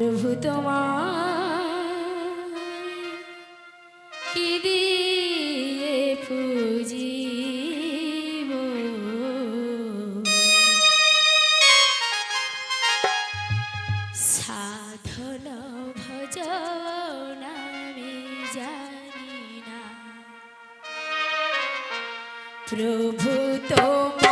প্রভু তোমার কি দিয়ে পুজিব? সাধন ভজন আমি জানি না। প্রভু তোমার